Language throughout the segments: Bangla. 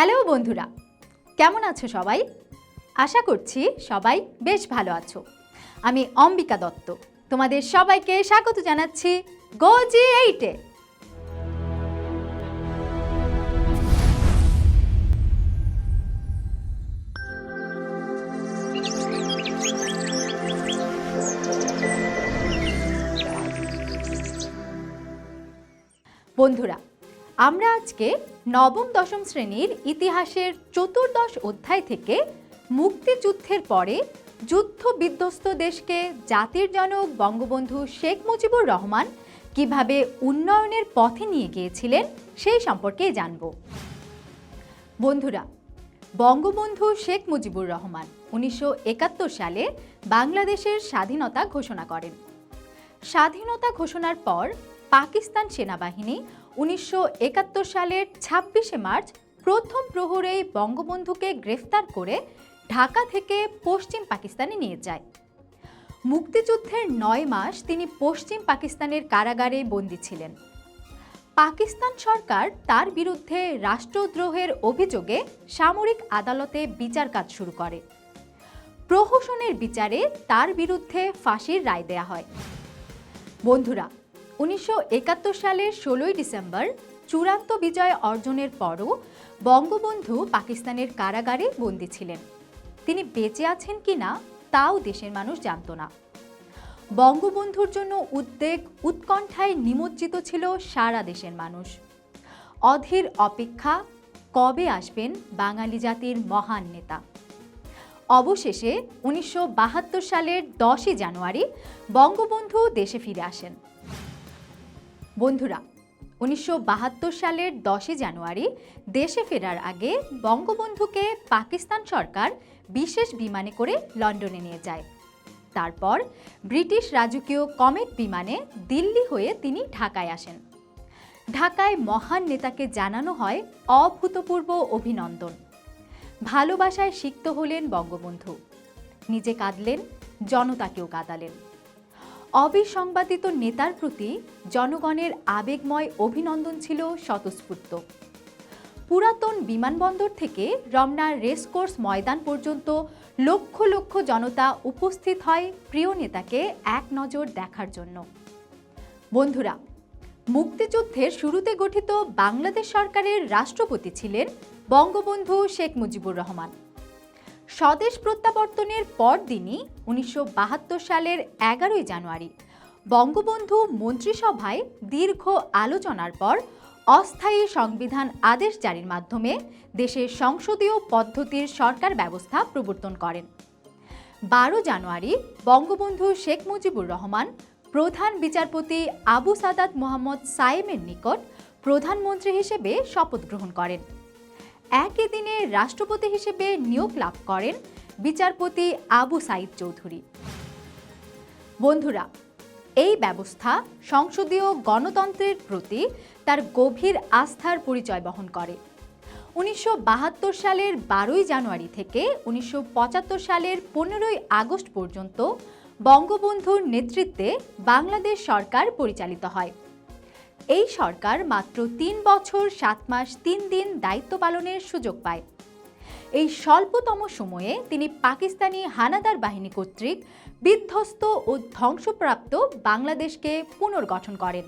হ্যালো বন্ধুরা, কেমন আছো সবাই? আশা করছি সবাই বেশ ভালো আছো। আমি অম্বিকা দত্ত, তোমাদের সবাইকে স্বাগত জানাচ্ছি গোজি এইটে। বন্ধুরা আমরা আজকে নবম, দশম শ্রেণির ইতিহাসের চতুর্দশ অধ্যায় থেকে মুক্তিযুদ্ধের পরে যুদ্ধ বিধ্বস্ত দেশকে জাতির জনক বঙ্গবন্ধু শেখ মুজিবুর রহমান কীভাবে উন্নয়নের পথে নিয়ে গিয়েছিলেন সেই সম্পর্কে জানব। বন্ধুরা, বঙ্গবন্ধু শেখ মুজিবুর রহমান উনিশশো একাত্তর সালে বাংলাদেশের স্বাধীনতা ঘোষণা করেন। স্বাধীনতা ঘোষণার পর পাকিস্তান সেনাবাহিনী উনিশশো একাত্তর সালের ছাব্বিশে মার্চ প্রথম প্রহরেই বঙ্গবন্ধুকে গ্রেফতার করে ঢাকা থেকে পশ্চিম পাকিস্তানে নিয়ে যায়। মুক্তিযুদ্ধের নয় মাস তিনি পশ্চিম পাকিস্তানের কারাগারে বন্দী ছিলেন। পাকিস্তান সরকার তার বিরুদ্ধে রাষ্ট্রদ্রোহের অভিযোগে সামরিক আদালতে বিচার কাজ শুরু করে। প্রহসনের বিচারে তার বিরুদ্ধে ফাঁসির রায় দেয়া হয়। বন্ধুরা উনিশশো একাত্তর সালের ষোলোই ডিসেম্বর চূড়ান্ত বিজয় অর্জনের পরও বঙ্গবন্ধু পাকিস্তানের কারাগারে বন্দী ছিলেন। তিনি বেঁচে আছেন কিনা তাও দেশের মানুষ জানত না। বঙ্গবন্ধুর জন্য উদ্বেগ, উৎকণ্ঠায় নিমজ্জিত ছিল সারা দেশের মানুষ। অধীর অপেক্ষা, কবে আসবেন বাঙালি জাতির মহান নেতা? অবশেষে উনিশশো বাহাত্তর সালের দশই জানুয়ারি বঙ্গবন্ধু দেশে ফিরে আসেন। বন্ধুরা, উনিশশো বাহাত্তর সালের দশই জানুয়ারি দেশে ফেরার আগে বঙ্গবন্ধুকে পাকিস্তান সরকার বিশেষ বিমানে করে লন্ডনে নিয়ে যায়। তারপর ব্রিটিশ রাজকীয় কমেট বিমানে দিল্লি হয়ে তিনি ঢাকায় আসেন। ঢাকায় মহান নেতাকে জানানো হয় অভূতপূর্ব অভিনন্দন। ভালোবাসায় সিক্ত হলেন বঙ্গবন্ধু। নিজে কাঁদলেন, জনতাকেও কাঁদালেন। অবিসংবাদিত নেতার প্রতি জনগণের আবেগময় অভিনন্দন ছিল স্বতঃস্ফূর্ত। পুরাতন বিমানবন্দর থেকে রমনার রেসকোর্স ময়দান পর্যন্ত লক্ষ লক্ষ জনতা উপস্থিত হয় প্রিয় নেতাকে এক নজর দেখার জন্য। বন্ধুরা, মুক্তিযুদ্ধের শুরুতে গঠিত বাংলাদেশ সরকারের রাষ্ট্রপতি ছিলেন বঙ্গবন্ধু শেখ মুজিবুর রহমান। স্বদেশ প্রত্যাবর্তনের পরদিনই উনিশশো বাহাত্তর সালের এগারোই জানুয়ারি বঙ্গবন্ধু মন্ত্রিসভায় দীর্ঘ আলোচনার পর অস্থায়ী সংবিধান আদেশ জারির মাধ্যমে দেশের সংসদীয় পদ্ধতির সরকার ব্যবস্থা প্রবর্তন করেন। বারো জানুয়ারি বঙ্গবন্ধু শেখ মুজিবুর রহমান, প্রধান বিচারপতি আবু সাদাত মোহাম্মদ সাইমের নিকট প্রধানমন্ত্রী হিসেবে শপথ গ্রহণ করেন। একই দিনে রাষ্ট্রপতি হিসেবে নিয়োগ লাভ করেন বিচারপতি আবু সাইদ চৌধুরী। বন্ধুরা, এই ব্যবস্থা সংসদীয় গণতন্ত্রের প্রতি তার গভীর আস্থার পরিচয় বহন করে। উনিশশো বাহাত্তর সালের বারোই জানুয়ারি থেকে উনিশশো পঁচাত্তর সালের পনেরোই আগস্ট পর্যন্ত বঙ্গবন্ধুর নেতৃত্বে বাংলাদেশ সরকার পরিচালিত হয়। এই সরকার মাত্র তিন বছর, সাত মাস, তিন দিন দায়িত্ব পালনের সুযোগ পায়। এই স্বল্পতম সময়ে তিনি পাকিস্তানি হানাদার বাহিনী কর্তৃক বিধ্বস্ত ও ধ্বংসপ্রাপ্ত বাংলাদেশকে পুনর্গঠন করেন।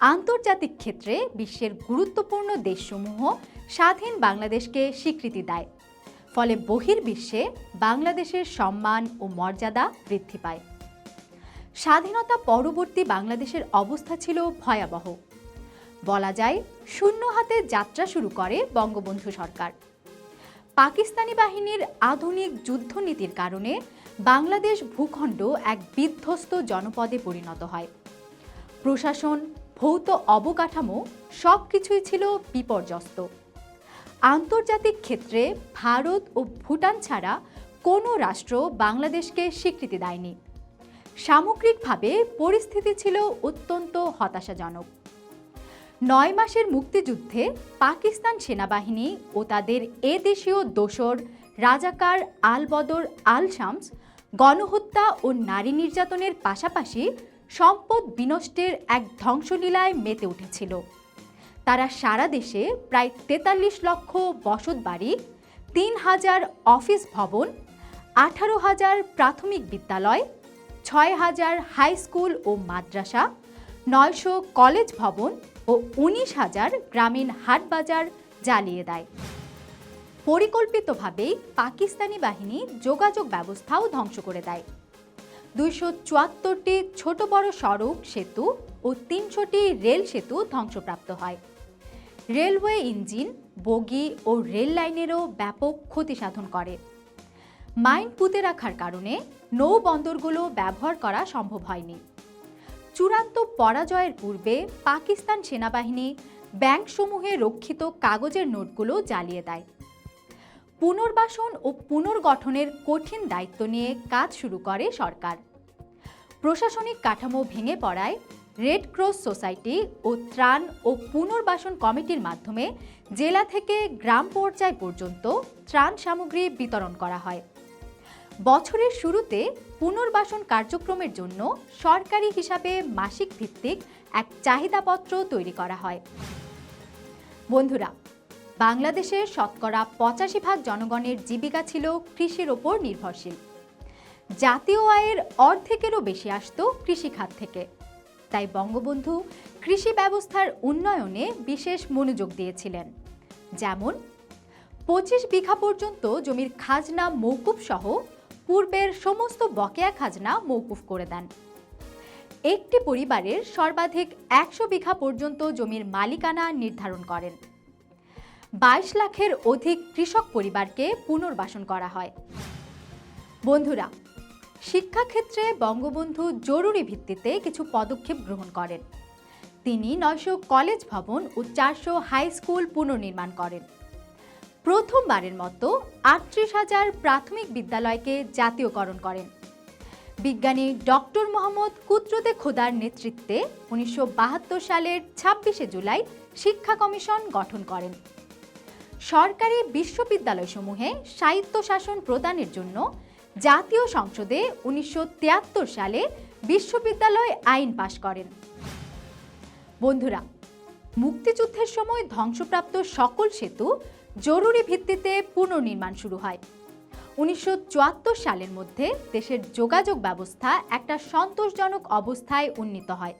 আন্তর্জাতিক ক্ষেত্রে বিশ্বের গুরুত্বপূর্ণ দেশসমূহ স্বাধীন বাংলাদেশকে স্বীকৃতি দেয়। ফলে বহির্বিশ্বে বাংলাদেশের সম্মান ও মর্যাদা বৃদ্ধি পায়। স্বাধীনতা পরবর্তী বাংলাদেশের অবস্থা ছিল ভয়াবহ। বলা যায়, শূন্য হাতে যাত্রা শুরু করে বঙ্গবন্ধু সরকার। পাকিস্তানি বাহিনীর আধুনিক যুদ্ধনীতির কারণে বাংলাদেশ ভূখণ্ড এক বিধ্বস্ত জনপদে পরিণত হয়। প্রশাসন, ভৌত অবকাঠামো সব কিছুই ছিল বিপর্যস্ত। আন্তর্জাতিক ক্ষেত্রে ভারত ও ভুটান ছাড়া কোনো রাষ্ট্র বাংলাদেশকে স্বীকৃতি দেয়নি। সামগ্রিকভাবে পরিস্থিতি ছিল অত্যন্ত হতাশাজনক। নয় মাসের মুক্তিযুদ্ধে পাকিস্তান সেনাবাহিনী ও তাদের এ দেশীয় দোসর রাজাকার আল বদর আল শামস গণহত্যা ও নারী নির্যাতনের পাশাপাশি সম্পদ বিনষ্টের এক ধ্বংসলীলায় মেতে উঠেছিল। তারা সারা দেশে প্রায় তেতাল্লিশ লক্ষ বসত বাড়ি, তিন হাজার অফিস ভবন, আঠারো হাজার প্রাথমিক বিদ্যালয় ছয় হাজার হাই স্কুল ও মাদ্রাসা, নয়শো কলেজ ভবন ও উনিশ হাজার গ্রামীণ হাটবাজার জ্বালিয়ে দেয়। পরিকল্পিতভাবেই পাকিস্তানি বাহিনী যোগাযোগ ব্যবস্থাও ধ্বংস করে দেয়। দুইশো চুয়াত্তরটি ছোট বড় সড়ক সেতু ও তিনশোটি রেল সেতু ধ্বংসপ্রাপ্ত হয়। রেলওয়ে ইঞ্জিন, বগি ও রেল লাইনেরও ব্যাপক ক্ষতি সাধন করে। মাইন পুঁতে রাখার কারণে নৌ বন্দরগুলো ব্যবহার করা সম্ভব হয়নি। চূড়ান্ত পরাজয়ের পূর্বে পাকিস্তান সেনাবাহিনী ব্যাংকসমূহে রক্ষিত কাগজের নোটগুলো জ্বালিয়ে দেয়। পুনর্বাসন ও পুনর্গঠনের কঠিন দায়িত্ব নিয়ে কাজ শুরু করে সরকার। প্রশাসনিক কাঠামো ভেঙে পড়ায় রেড ক্রস সোসাইটি ও ত্রাণ ও পুনর্বাসন কমিটির মাধ্যমে জেলা থেকে গ্রাম পর্যায় পর্যন্ত ত্রাণ সামগ্রী বিতরণ করা হয়। বছরের শুরুতে পুনর্বাসন কার্যক্রমের জন্য সরকারি হিসাবে মাসিক ভিত্তিক এক চাহিদাপত্র তৈরি করা হয়। বন্ধুরা, বাংলাদেশের শতকরা পঁচাশি ভাগ জনগণের জীবিকা ছিল কৃষির ওপর নির্ভরশীল। জাতীয় আয়ের অর্ধেকেরও বেশি আসত কৃষিখাত থেকে। তাই বঙ্গবন্ধু কৃষি ব্যবস্থার উন্নয়নে বিশেষ মনোযোগ দিয়েছিলেন। যেমন, পঁচিশ বিঘা পর্যন্ত জমির খাজনা মৌকুফ সহ পূর্বের সমস্ত বকেয়া খাজনা মৌকুফ করে দেন। একটি পরিবারের সর্বাধিক একশো বিঘা পর্যন্ত জমির মালিকানা নির্ধারণ করেন। বাইশ লাখের অধিক কৃষক পরিবারকে পুনর্বাসন করা হয়। বন্ধুরা, শিক্ষাক্ষেত্রে বঙ্গবন্ধু জরুরি ভিত্তিতে কিছু পদক্ষেপ গ্রহণ করেন। তিনি নয়শো কলেজ ভবন ও চারশো হাই স্কুল পুনর্নির্মাণ করেন। প্রথমবারের মতো আটত্রিশ হাজার প্রাথমিক বিদ্যালয়কে জাতীয়করণ করেন। বিজ্ঞানী ডক্টর মোহাম্মদ কুদরতে খোদার নেতৃত্বে উনিশশো বাহাত্তর সালের ছাব্বিশে জুলাই শিক্ষা কমিশন গঠন করেন। সরকারি বিশ্ববিদ্যালয়সমূহে সাহিত্য শাসন প্রদানের জন্য জাতীয় সংসদে উনিশশো তিয়াত্তর সালে বিশ্ববিদ্যালয় আইন পাশ করেন। বন্ধুরা, মুক্তিযুদ্ধের সময় ধ্বংসপ্রাপ্ত সকল সেতু জরুরি ভিত্তিতে পুনর্নির্মাণ শুরু হয়। উনিশশো চুয়াত্তর সালের মধ্যে দেশের যোগাযোগ ব্যবস্থা একটা সন্তোষজনক অবস্থায় উন্নীত হয়।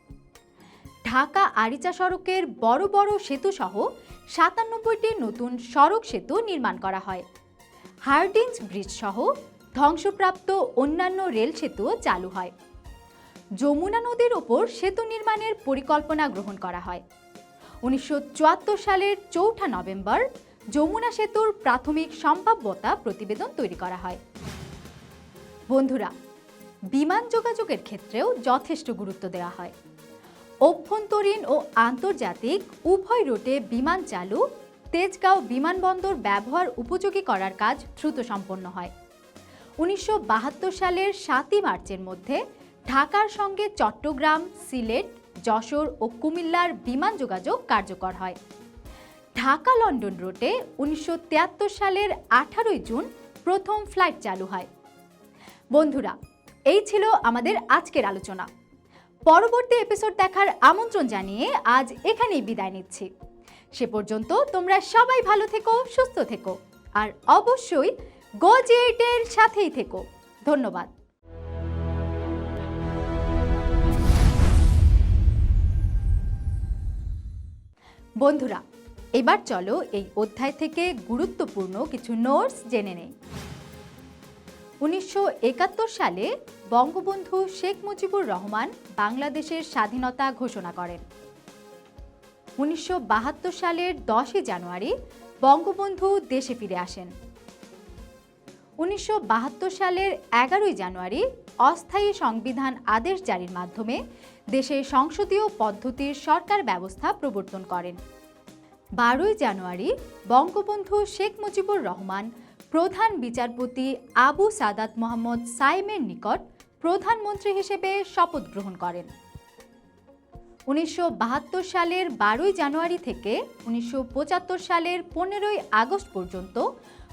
ঢাকা আরিচা সড়কের বড় বড় সেতু সহ সাতানব্বইটি নতুন সড়ক সেতু নির্মাণ করা হয়। হার্ডিঞ্জ ব্রিজ সহ ধ্বংসপ্রাপ্ত অন্যান্য রেল সেতুও চালু হয়। যমুনা নদীর ওপর সেতু নির্মাণের পরিকল্পনা গ্রহণ করা হয়। উনিশশো চুয়াত্তর সালের চৌঠা নভেম্বর যমুনা সেতুর প্রাথমিক সম্ভাব্যতা প্রতিবেদন তৈরি করা হয়। বন্ধুরা, বিমান যোগাযোগের ক্ষেত্রেও যথেষ্ট গুরুত্ব দেওয়া হয়। অভ্যন্তরীণ ও আন্তর্জাতিক উভয় রুটে বিমান চালু, তেজগাঁও বিমানবন্দর ব্যবহার উপযোগী করার কাজ দ্রুত সম্পন্ন হয়। উনিশশো বাহাত্তর সালের সাতই মার্চের মধ্যে ঢাকার সঙ্গে চট্টগ্রাম, সিলেট, যশোর ও কুমিল্লার বিমান যোগাযোগ কার্যকর হয়। ঢাকা লন্ডন রুটে উনিশশো তিয়াত্তর সালের আঠারোই জুন প্রথম ফ্লাইট চালু হয়। বন্ধুরা, এই ছিল আমাদের আজকের আলোচনা। পরবর্তী এপিসোড দেখার আমন্ত্রণ জানিয়ে আজ এখানেই বিদায় নিচ্ছি। সে পর্যন্ত তোমরা সবাই ভালো থেকো, সুস্থ থেকো, আর অবশ্যই গো জিএইটের সাথেই থেকো। ধন্যবাদ। বন্ধুরা এবার চলো এই অধ্যায় থেকে গুরুত্বপূর্ণ কিছু নোটস জেনে নেই। উনিশশো একাত্তর সালে বঙ্গবন্ধু শেখ মুজিবুর রহমান বাংলাদেশের স্বাধীনতা ঘোষণা করেন। উনিশশো বাহাত্তর সালের দশই জানুয়ারি বঙ্গবন্ধু দেশে ফিরে আসেন। উনিশশো বাহাত্তর সালের এগারোই জানুয়ারি অস্থায়ী সংবিধান আদেশ জারির মাধ্যমে দেশে সংসদীয় পদ্ধতির সরকার ব্যবস্থা প্রবর্তন করেন। বারোই জানুয়ারি বঙ্গবন্ধু শেখ মুজিবুর রহমান, প্রধান বিচারপতি আবু সাদাত মোহাম্মদ সাইমের নিকট প্রধানমন্ত্রী হিসেবে শপথ গ্রহণ করেন। উনিশশো বাহাত্তর সালের বারোই জানুয়ারি থেকে উনিশশো পঁচাত্তর সালের পনেরোই আগস্ট পর্যন্ত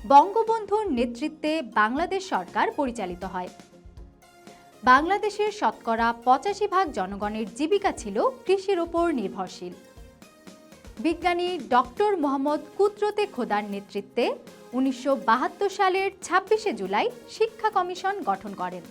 বঙ্গবন্ধুর নেতৃত্বে বাংলাদেশ সরকার পরিচালিত হয়। বাংলাদেশের শতকরা পঁচাশি ভাগ জনগণের জীবিকা ছিল কৃষির ওপর নির্ভরশীল। বিজ্ঞানী ডক্টর মোহাম্মদ কুদরতে খোদার নেতৃত্বে উনিশশো বাহাত্তর সালের ছাব্বিশে জুলাই শিক্ষা কমিশন গঠন করেন।